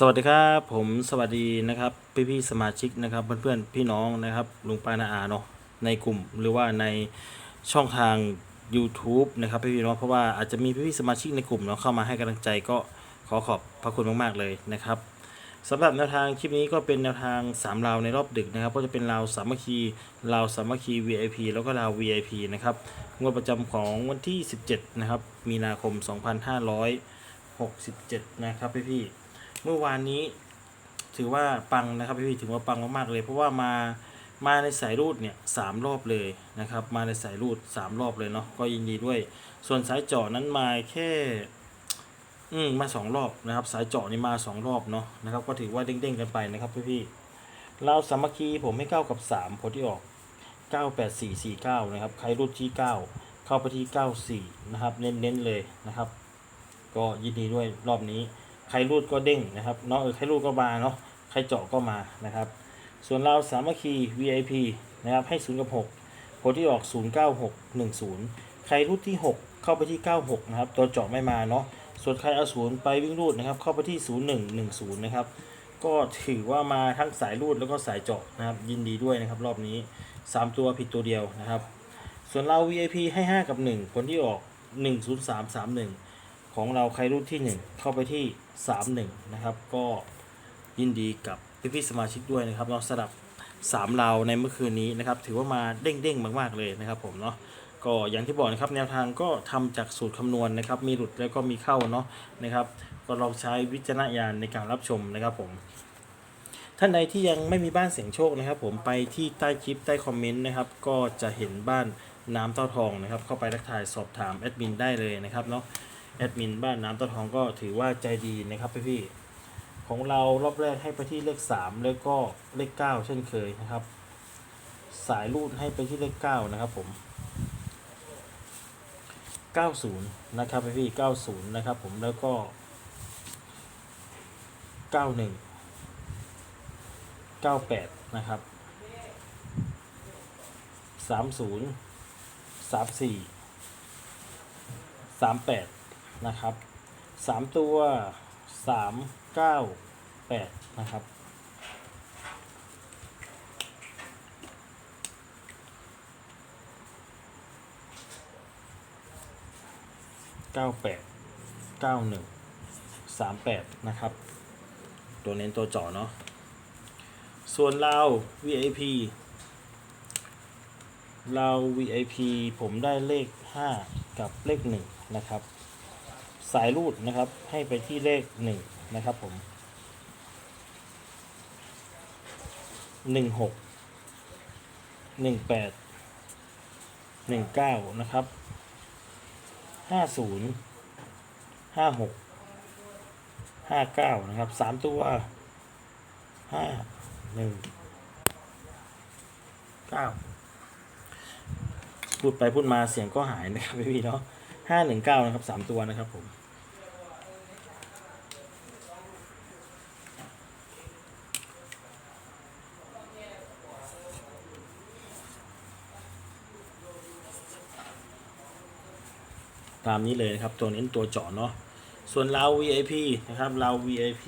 สวัสดีครับผมสวัสดีนะครับพี่พี่สมาชิกนะครับเพื่อนๆพี่น้องนะครับลุงป้านาอาเนาะในกลุ่มหรือว่าในช่องทาง YouTube นะครับพี่พี่น้องเพราะว่าอาจจะมีพี่พี่สมาชิกในกลุ่มเนาะเข้ามาให้กำลังใจก็ขอขอบพระคุณมากๆเลยนะครับสำหรับแนวทางคลิปนี้ก็เป็นแนวทาง3ราวในรอบดึกนะครับก็จะเป็นราวสามัคคีราวสามัคคี VIP แล้วก็ราว VIP นะครับงวดประจำของวันที่ 17นะครับมีนาคม 2567 นะครับพี่พี่ เมื่อวานนี้ ถือว่าปังนะครับพี่ๆถือว่าปังมากๆเลย เพราะว่ามามาในสายรูดเนี่ยสามรอบเลยนะครับ มาในสายรูดสามรอบเลยเนาะก็ยินดีด้วย ส่วนสายเจาะนั้นมาแค่ อืมมาสองรอบนะครับ สายเจาะนี่มาสองรอบเนาะนะครับ ก็ถือว่าเด้งๆกันไปนะครับพี่ๆเราสามัคคีผมให้เก้ากับสามผลที่ออกเก้าแปดสี่สี่เก้านะครับ ใครรูดที่เก้าเข้าไปที่เก้าสี่นะครับ เน้นๆเลยนะครับ ก็ยินดีด้วยรอบนี้ ใครรูดก็เด้งนะครับเนาะใครรูดก็มาเนาะใครเจาะก็มานะครับ ส่วนเราสามัคคี VIP นะครับให้0กับ6ผลที่ออก 09610 ใครรูดที่ 6 เข้าไปที่ 96 นะครับ ตัวเจาะไม่มาเนาะส่วนใครเอาศูนย์ไปวิ่งรูดนะครับ เข้าไปที่ 0110 นะครับ ก็ถือว่ามาทั้งสายรูดแล้วก็สายเจาะนะครับ ยินดีด้วยนะครับ รอบนี้ 3 ตัวผิดตัวเดียวนะครับ ส่วนเรา VIP ให้ 5 กับ 1 ผลที่ออก 10331 ของเราใครรุ่นที่ 1 เข้าไปที่ 31 นะครับ ก็ยินดีกับพี่พี่ๆสมาชิกด้วยนะครับเราสลับ3เราในเมื่อคืนนี้นะครับ ถือว่ามาเด้งๆมากๆเลยนะครับ ผมเนาะก็อย่างที่บอกนะครับแนวทางก็ทำจากสูตรคำนวณนะครับ มีหลุดแล้วก็มีเข้าเนาะนะครับ ก็ลองใช้วิจารณญาณในการรับชมนะครับผมท่านใดที่ยังไม่มีบ้านเสียงโชคนะครับ ผมไปที่ใต้คลิปใต้คอมเมนต์นะครับ ก็จะเห็นบ้านน้ำเต้าทองนะครับ เข้าไปทักทายสอบถามแอดมินได้เลยนะครับเนาะ แอดมินบ้านน้ำต้นทองก็ถือว่าใจดีนะครับพี่พี่ของเรารอบแรกให้ไปที่เลข 3 แล้วก็เลข 9 เช่นเคยนะครับ สายรูดให้ไปที่เลข 9 นะครับผม 90 นะครับพี่พี่90 นะครับผมแล้วก็ 91 98 นะครับ 30 34 38 นะครับสามตัวสามเก้าแปดนะครับ เก้าแปดเก้าหนึ่งสามแปดนะครับ ตัวเน้นตัวเจาะเนาะ ส่วนเรา VIP เรา VIP ผมได้เลข 5 กับเลข 1 นะครับ สายรูดนะครับ ให้ไปที่เลขหนึ่งนะครับผมหนึ่งหกหนึ่งแปดหนึ่งเก้านะครับห้าศูนย์ห้าหกห้าเก้านะครับสามตัวห้าหนึ่งเก้าพูดไปพูดมาเสียงก็หายนะครับพี่พี่เนาะ ห้าหนึ่งเก้านะครับสามตัวนะครับผมตามนี้เลยนะครับ ตัวเน้ตัวเจาะเนาะส่วนเรา VIP นะครับเรา VIP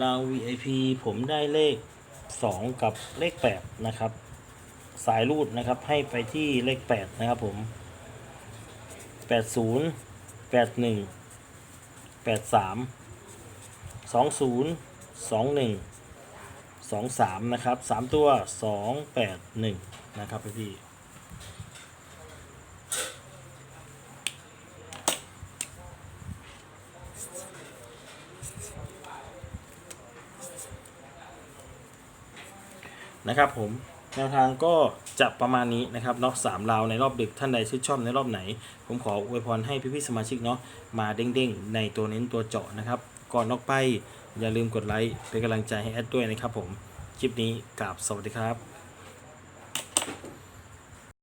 เรา VIP ผมได้เลข 2 กับเลข 8 นะครับ สายรูดนะครับให้ไปที่เลข 8 นะครับผม 80 81 83 20 21 23นะครับ3ตัว281นะครับพี่พี่นะครับผม แนวทางก็จะประมาณนี้นะครับเนาะสามราวในรอบดึกท่านใดชื่นชอบในรอบไหน ผมขออวยพรให้พี่ๆสมาชิกเนาะมาเด้งๆ ในตัวเน้นตัวเจาะนะครับ ก่อนออกไปอย่าลืมกดไลค์เป็นกำลังใจให้แอดด้วยนะครับผม คลิปนี้กราบสวัสดีครับ